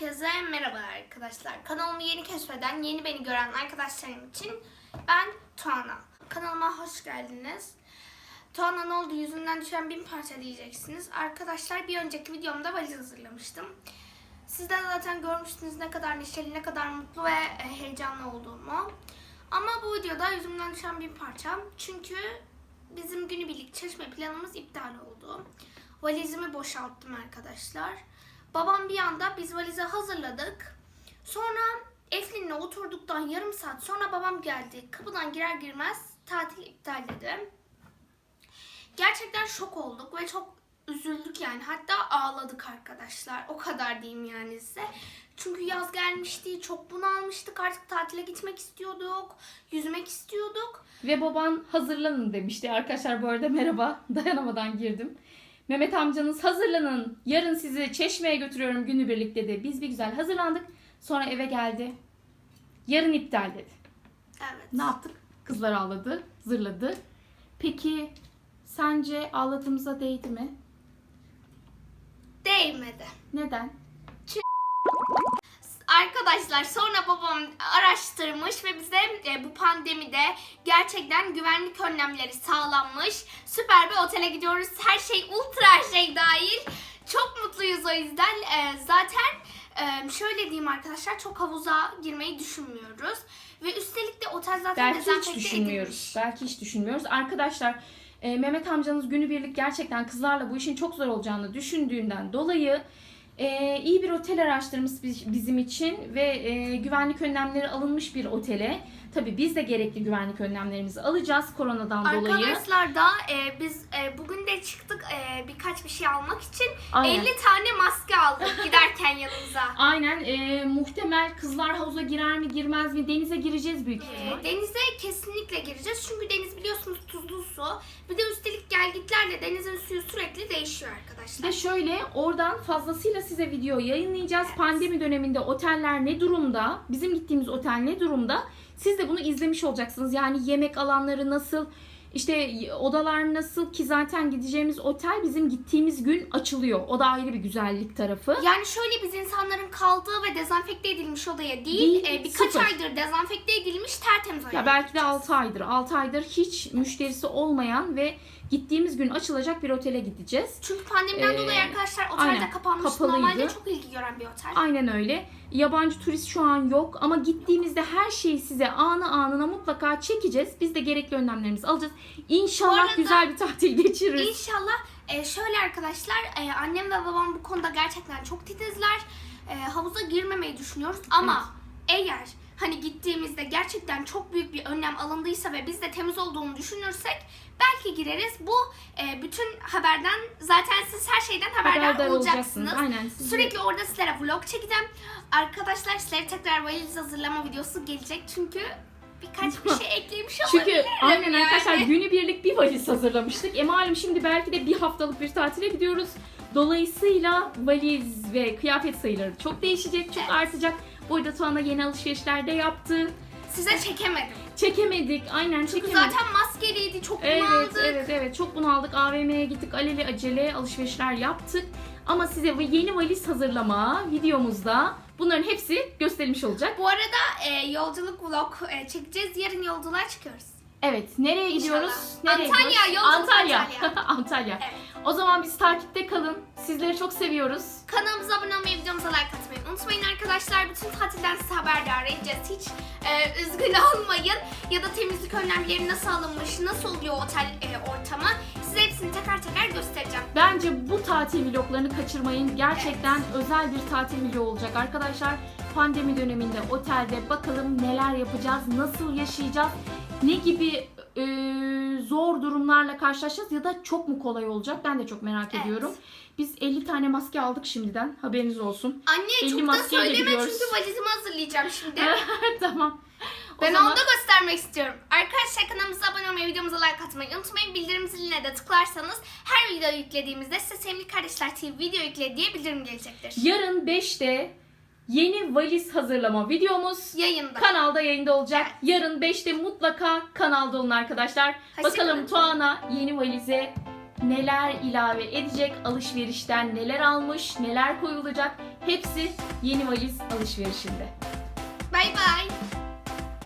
Herkese merhaba arkadaşlar. Kanalımı yeni keşfeden, yeni beni gören arkadaşlarım için ben Tuana. Kanalıma hoş geldiniz. Tuana ne oldu yüzünden düşen bin parça diyeceksiniz. Arkadaşlar bir önceki videomda valiz hazırlamıştım. Siz de zaten görmüşsünüz ne kadar neşeli, ne kadar mutlu ve e, heyecanlı olduğumu. Ama bu videoda yüzümden düşen bin parça. Çünkü bizim günübirlik çalışma planımız iptal oldu. Valizimi boşalttım arkadaşlar. Babam bir anda biz valizi hazırladık. Sonra Eflin'le oturduktan yarım saat sonra babam geldi. Kapıdan girer girmez tatil iptal dedi. Gerçekten şok olduk ve çok üzüldük yani. Hatta ağladık arkadaşlar. O kadar diyeyim yani size. Çünkü yaz gelmişti. Çok bunalmıştık. Artık tatile gitmek istiyorduk. Yüzmek istiyorduk. Ve baban hazırlanın demişti. Arkadaşlar bu arada merhaba. Dayanamadan girdim. Mehmet amcanız hazırlanın. Yarın sizi çeşmeye götürüyorum günübirlik dedi. Biz bir güzel hazırlandık. Sonra eve geldi. Yarın iptal dedi. Evet. Ne yaptık? Kızlar ağladı, zırladı. Peki sence ağladığımıza değdi mi? Değmedi. Neden? Arkadaşlar sonra babam araştırmış ve bize e, bu pandemide gerçekten güvenlik önlemleri sağlanmış. Süper bir otele gidiyoruz. Her şey ultra her şey dahil. Çok mutluyuz o yüzden. E, zaten e, şöyle diyeyim arkadaşlar çok havuza girmeyi düşünmüyoruz. Ve üstelik de otel zaten Belki hiç dezenfekte düşünmüyoruz. edilmiş. Belki hiç düşünmüyoruz. Arkadaşlar e, Mehmet amcanız günübirlik gerçekten kızlarla bu işin çok zor olacağını düşündüğünden dolayı e, iyi bir otel araştırmış biz- bizim için ve e, güvenlik önlemleri alınmış bir otele. Tabii biz de gerekli güvenlik önlemlerimizi alacağız koronadan dolayı. Arkadaşlar da e, biz e, bugün de çıktık e, birkaç bir şey almak için Aynen. 50 tane maske aldık giderken yanımıza. Aynen e, muhtemel kızlar havuza girer mi girmez mi denize gireceğiz büyük Ee, ihtimal. Denize kesinlikle gireceğiz çünkü deniz biliyorsunuz tuzlu su. Bir de üstelik gelgitlerle denizin suyu sürekli değişiyor Bir arkadaşlar. de şöyle oradan fazlasıyla size video yayınlayacağız. Pandemi döneminde oteller ne durumda? Bizim gittiğimiz otel ne durumda? Siz de bunu izlemiş olacaksınız. Yani yemek alanları nasıl? işte odalar nasıl ki zaten gideceğimiz otel bizim gittiğimiz gün açılıyor. O da ayrı bir güzellik tarafı. Yani şöyle biz insanların kaldığı ve dezenfekte edilmiş odaya değil, Değil, e, birkaç sıfır. aydır dezenfekte edilmiş tertemiz odaya Ya belki de gideceğiz. 6 aydır. 6 aydır hiç müşterisi olmayan ve gittiğimiz gün açılacak bir otele gideceğiz. Çünkü pandemiden Ee, dolayı arkadaşlar otelde aynen, kapanmış. kapalıydı. Normalde çok ilgi gören bir otel. Aynen öyle. Yabancı turist şu an yok ama gittiğimizde her şeyi size anı anına mutlaka çekeceğiz. Biz de gerekli önlemlerimizi alacağız. İnşallah arada- güzel bir tatil geçiririz. İnşallah e, şöyle arkadaşlar e, annem ve babam bu konuda gerçekten çok titizler. E, havuza girmemeyi düşünüyoruz ama eğer hani gittiğimizde gerçekten çok büyük bir önlem alındıysa ve biz de temiz olduğunu düşünürsek belki gireriz. Bu e, bütün haberden zaten siz her şeyden haberdar, Haberdar olacaksınız. Aynen. Siz de- Sürekli orada sizlere vlog çekeceğim. Arkadaşlar sizlere tekrar valiz hazırlama videosu gelecek çünkü birkaç bir şey eklemiş Çünkü aynen yani. arkadaşlar günübirlik bir valiz hazırlamıştık. E malum şimdi belki de bir haftalık bir tatile gidiyoruz. Dolayısıyla valiz ve kıyafet sayıları çok değişecek, çok Evet. artacak. Bu arada Tuana yeni alışverişler de yaptı. Size çekemedim. Çekemedik, aynen Çünkü çekemedik. zaten maskeliydi, çok Evet, bunaldık. evet, evet. Çok bunaldık. AVM'ye gittik. Aleli acele alışverişler yaptık. Ama size yeni valiz hazırlama videomuzda bunların hepsi gösterilmiş olacak. Bu arada e, yolculuk vlog e, çekeceğiz. Yarın yolculuğa çıkıyoruz. Evet, nereye İnşallah. gidiyoruz? Nereye Antalya, gidiyoruz? yolculuk Antalya. Antalya. Antalya. Evet. O zaman biz takipte kalın. Sizleri çok seviyoruz. Kanalımıza abone olmayı, videomuza like atmayı unutmayın arkadaşlar. Bütün tatilden size haberdar edeceğiz. Hiç e, üzgün olmayın. Ya da temizlik önlemleri nasıl alınmış, nasıl oluyor otel e, ortamı. Size hepsini teker teker göstereceğim. Bence bu tatil vloglarını kaçırmayın. Gerçekten özel bir tatil vlogu olacak arkadaşlar. Pandemi döneminde otelde bakalım neler yapacağız, nasıl yaşayacağız, ne gibi e, zor durumlarla karşılaşacağız ya da çok mu kolay olacak ben de çok merak Evet. ediyorum. Biz 50 tane maske aldık şimdiden haberiniz olsun. Anne çok da söyleme gidiyoruz. çünkü valizimi hazırlayacağım şimdi. tamam. O Ben zaman- onu da göstermek istiyorum. Arkadaşlar kanalımıza abone olmayı, videomuza like atmayı unutmayın. Bildirim ziline de tıklarsanız her video yüklediğimizde size Sevimli Kardeşler TV video yükle diye bildirim gelecektir. Yarın 5'te yeni valiz hazırlama videomuz Yayında. kanalda yayında olacak. Yarın 5'te mutlaka kanalda olun arkadaşlar. Hoşça Bakalım. Tuana yeni valize neler ilave edecek, alışverişten neler almış, neler koyulacak hepsi yeni valiz alışverişinde. Bay bay.